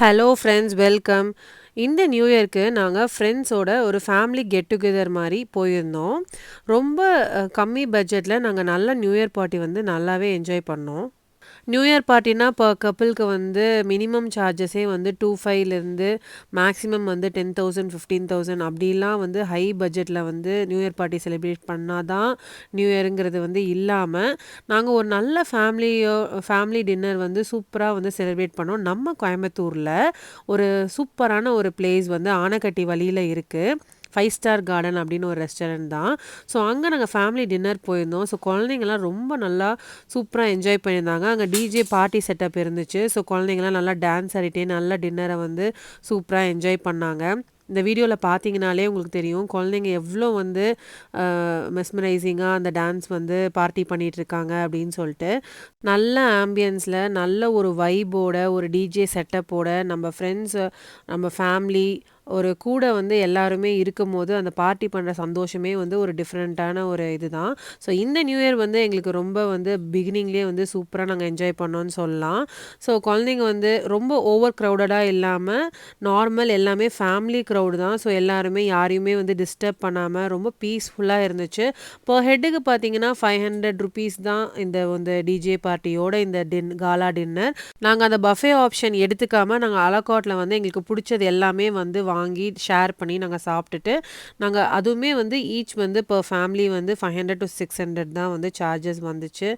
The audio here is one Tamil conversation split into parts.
ஹலோ ஃப்ரெண்ட்ஸ் வெல்கம் இந்த நியூ இயர்க்கு நாங்கள் ஃப்ரெண்ட்ஸோட ஒரு ஃபேமிலி கெட் டுகெதர் மாதிரி போயிருந்தோம். ரொம்ப கம்மி பட்ஜெட்டில் நாங்கள் நல்ல நியூ இயர் பார்ட்டி வந்து நல்லாவே என்ஜாய் பண்ணோம். நியூ இயர் பார்ட்டினா இப்போ கப்பிளுக்கு வந்து மினிமம் சார்ஜஸே வந்து டூ ஃபைவ்லேருந்து மேக்ஸிமம் வந்து டென் தௌசண்ட் ஃபிஃப்டீன் தௌசண்ட் அப்படிலாம் வந்து ஹை பட்ஜெட்டில் வந்து நியூ இயர் பார்ட்டி செலிப்ரேட் பண்ணால் தான் நியூ இயருங்கிறது வந்து இல்லாமல் நாங்கள் ஒரு நல்ல ஃபேமிலியோ ஃபேமிலி டின்னர் வந்து சூப்பராக வந்து செலிப்ரேட் பண்ணோம். நம்ம கோயம்புத்தூரில் ஒரு சூப்பரான ஒரு பிளேஸ் வந்து ஆனைக்கட்டி வழியில் இருக்குது ஃபைவ் ஸ்டார் கார்டன் அப்படின்னு ஒரு ரெஸ்டாரண்ட் தான். ஸோ அங்கே நாங்கள் ஃபேமிலி டின்னர் போயிருந்தோம். ஸோ குழந்தைங்கலாம் ரொம்ப நல்லா சூப்பராக என்ஜாய் பண்ணியிருந்தாங்க. அங்கே டிஜே பார்ட்டி செட்டப் இருந்துச்சு. ஸோ குழந்தைங்கலாம் நல்லா டான்ஸ் ஆடிட்டே நல்லா டின்னரை வந்து சூப்பராக என்ஜாய் பண்ணாங்க. இந்த வீடியோவில் பார்த்தீங்கனாலே உங்களுக்கு தெரியும். குழந்தைங்க எவ்வளோ வந்து மெஸ்மரைசிங்காக அந்த டான்ஸ் வந்து பார்ட்டி பண்ணிகிட்ருக்காங்க இருக்காங்க அப்படின்னு சொல்லிட்டு. நல்ல ஆம்பியன்ஸில் நல்ல ஒரு வைபோட ஒரு டிஜே செட்டப்போட நம்ம ஃப்ரெண்ட்ஸ் நம்ம ஃபேமிலி ஒரு கூட வந்து எல்லாருமே இருக்கும்போது அந்த பார்ட்டி பண்ணுற சந்தோஷமே வந்து ஒரு டிஃப்ரெண்ட்டான ஒரு இதுதான். ஸோ இந்த நியூ இயர் வந்து எங்களுக்கு ரொம்ப வந்து பிகினிங்லேயே வந்து சூப்பராக நாங்கள் என்ஜாய் பண்ணோன்னு சொல்லலாம். ஸோ குழந்தைங்க வந்து ரொம்ப ஓவர் க்ரௌடடாக இல்லாமல் நார்மல் எல்லாமே ஃபேமிலி க்ரௌடு தான். ஸோ எல்லாருமே யாரையுமே வந்து டிஸ்டர்ப் பண்ணாமல் ரொம்ப பீஸ்ஃபுல்லாக இருந்துச்சு. இப்போ ஹெட்டுக்கு பார்த்தீங்கன்னா ஃபைவ் ஹண்ட்ரட் ருபீஸ் தான் இந்த வந்து டிஜே பார்ட்டியோட இந்த டின் காலா டின்னர் நாங்கள் அந்த பஃபே ஆப்ஷன் எடுத்துக்காமல் நாங்கள் அலகாட்டில் வந்து எங்களுக்கு பிடிச்சது எல்லாமே வந்து வாங்கி வாங்கி ஷேர் பண்ணி நாங்கள் சாப்பிட்டுட்டு நாங்கள் அதுவுமே வந்து ஈச் வந்து இப்போ ஃபேமிலி வந்து five hundred to six hundred தான் வந்து சார்ஜஸ் வந்துச்சு.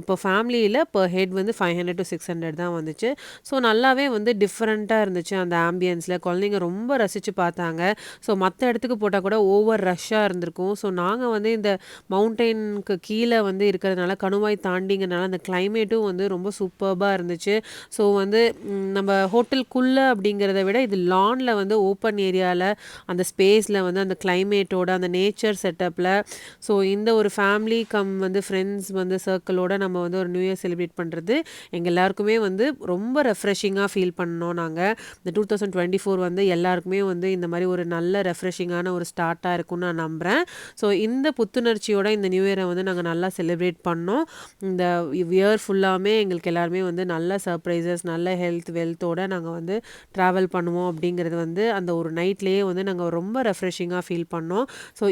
இப்போ ஃபேமிலியில் பர் ஹெட் வந்து five hundred to six hundred தான் வந்துச்சு. ஸோ நல்லாவே வந்து டிஃப்ரெண்ட்டாக இருந்துச்சு அந்த ஆம்பியன்ஸில் குழந்தைங்க ரொம்ப ரசித்து பார்த்தாங்க. ஸோ மற்ற இடத்துக்கு போட்டால் கூட ஓவர் ரஷ்ஷாக இருந்திருக்கும். ஸோ நாங்கள் வந்து இந்த மவுண்டெயினுக்கு கீழே வந்து இருக்கிறதுனால கணுவாய் தாண்டிங்கனால அந்த கிளைமேட்டும் வந்து ரொம்ப சூப்பர்பாக இருந்துச்சு. ஸோ வந்து நம்ம ஹோட்டலுக்குள்ளே அப்படிங்கிறத விட இது லானில் வந்து ஓப்பன் ஏரியாவில் அந்த ஸ்பேஸில் வந்து அந்த கிளைமேட்டோட அந்த நேச்சர் செட்டப்பில் ஸோ இந்த ஒரு ஃபேமிலி கம் வந்து ஃப்ரெண்ட்ஸ் வந்து சர்க்கிளோட நம்ம வந்து ஒரு நியூ இயர் செலிப்ரேட் பண்ணுறது எங்கள் எல்லாருக்குமே வந்து ரொம்ப ரெஃப்ரெஷிங்காக ஃபீல் பண்ணோம் நாங்கள் இந்த டூ தௌசண்ட் டுவெண்ட்டி ஃபோர் வந்து எல்லாருக்குமே வந்து இந்த மாதிரி ஒரு நல்ல ரெஃப்ரெஷிங்கான ஒரு ஸ்டார்ட்டாக இருக்கும்னு நான் நம்புகிறேன் ஸோ இந்த புத்துணர்ச்சியோட இந்த நியூ இயரை வந்து நாங்கள் நல்லா செலிப்ரேட் பண்ணோம். இந்த இயர் ஃபுல்லாமே எங்களுக்கு எல்லாருமே வந்து நல்ல சர்ப்ரைசஸ் நல்ல ஹெல்த் வெல்த்தோடு நாங்கள் வந்து ட்ராவல் பண்ணுவோம் அப்படிங்கிறது வந்து அந்த அந்த ஒரு நைட்லேயே வந்து நாங்கள் ரொம்ப ரெஃப்ரெஷிங்காக ஃபீல் பண்ணோம். ஸோ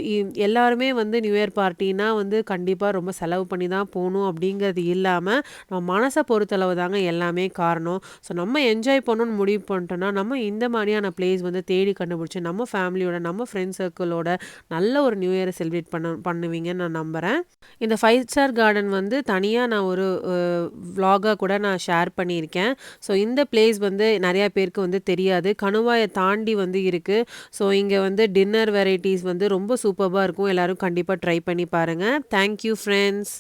எல்லாருமே வந்து நியூ இயர் பார்ட்டினா வந்து கண்டிப்பாக ரொம்ப செலவு பண்ணி தான் போகணும் அப்படிங்கிறது இல்லாமல் நம்ம மனசை பொறுத்தளவு தாங்க எல்லாமே காரணம். ஸோ நம்ம என்ஜாய் பண்ணணும்னு முடிவு பண்ணிட்டோம்னா நம்ம இந்த மாதிரியான பிளேஸ் வந்து தேடி கண்டுபிடிச்சி நம்ம ஃபேமிலியோட நம்ம ஃப்ரெண்ட் சர்க்கிளோட நல்ல ஒரு நியூ இயரை செலிப்ரேட் பண்ண பண்ணுவீங்கன்னு நான் நம்புகிறேன் இந்த ஃபைவ் ஸ்டார் கார்டன் வந்து தனியாக நான் ஒரு விலாகாக கூட நான் ஷேர் பண்ணியிருக்கேன். ஸோ இந்த பிளேஸ் வந்து நிறையா பேருக்கு வந்து தெரியாது. கணுவாயை தாண்டி வந்து இருக்குது ஸோ இங்கே வந்து டின்னர் வெரைட்டிஸ் வந்து ரொம்ப சூப்பராக இருக்கும். எல்லாரும் கண்டிப்பாக ட்ரை பண்ணி பாருங்கள் தேங்க்யூ ஃப்ரெண்ட்ஸ்